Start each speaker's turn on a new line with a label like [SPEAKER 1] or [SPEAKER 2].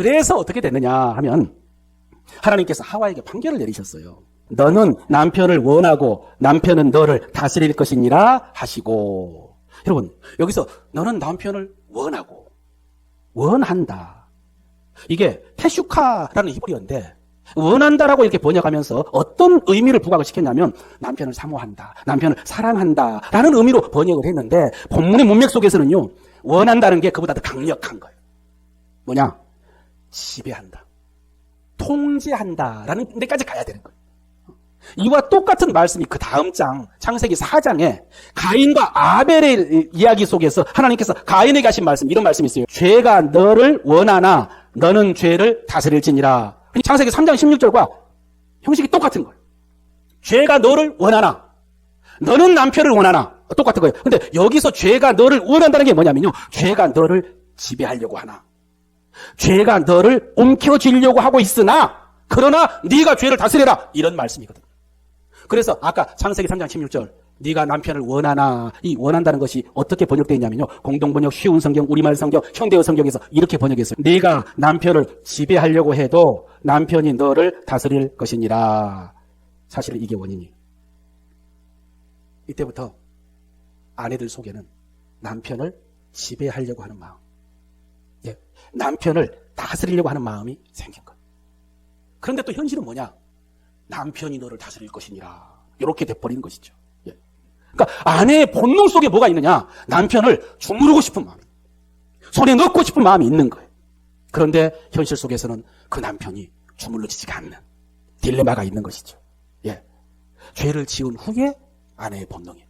[SPEAKER 1] 그래서 어떻게 됐느냐 하면 하나님께서 하와에게 판결을 내리셨어요. 너는 남편을 원하고 남편은 너를 다스릴 것이니라 하시고 여러분 여기서 너는 남편을 원하고 원한다. 이게 테슈카라는 히브리어인데 원한다라고 이렇게 번역하면서 어떤 의미를 부각을 시켰냐면 남편을 사모한다, 남편을 사랑한다라는 의미로 번역을 했는데 본문의 문맥 속에서는요 원한다는 게 그보다 더 강력한 거예요. 뭐냐? 지배한다, 통제한다 라는 데까지 가야 되는 거예요. 이와 똑같은 말씀이 그 다음 장 창세기 4장에 가인과 아벨의 이야기 속에서 하나님께서 가인에게 하신 말씀 이런 말씀이 있어요. 죄가 너를 원하나 너는 죄를 다스릴지니라. 창세기 3장 16절과 형식이 똑같은 거예요. 죄가 너를 원하나 너는 남편을 원하나 똑같은 거예요. 근데 여기서 죄가 너를 원한다는 게 뭐냐면요. 죄가 너를 지배하려고 하나. 죄가 너를 옮겨주려고 하고 있으나 그러나 네가 죄를 다스려라 이런 말씀이거든요. 그래서 아까 창세기 3장 16절 네가 남편을 원하나 이 원한다는 것이 어떻게 번역되어 있냐면요. 공동번역 쉬운 성경 우리말 성경 현대어 성경에서 이렇게 번역했어요. 네가 남편을 지배하려고 해도 남편이 너를 다스릴 것이니라. 사실은 이게 원인이에요. 이때부터 아내들 속에는 남편을 지배하려고 하는 마음, 예, 남편을 다스리려고 하는 마음이 생긴 거예요. 그런데 또 현실은 뭐냐? 남편이 너를 다스릴 것이니라. 이렇게 돼버리는 것이죠. 예. 그러니까 아내의 본능 속에 뭐가 있느냐? 남편을 주무르고 싶은 마음, 손에 넣고 싶은 마음이 있는 거예요. 그런데 현실 속에서는 그 남편이 주물러지지가 않는 딜레마가 있는 것이죠. 예. 죄를 지은 후에 아내의 본능이에요.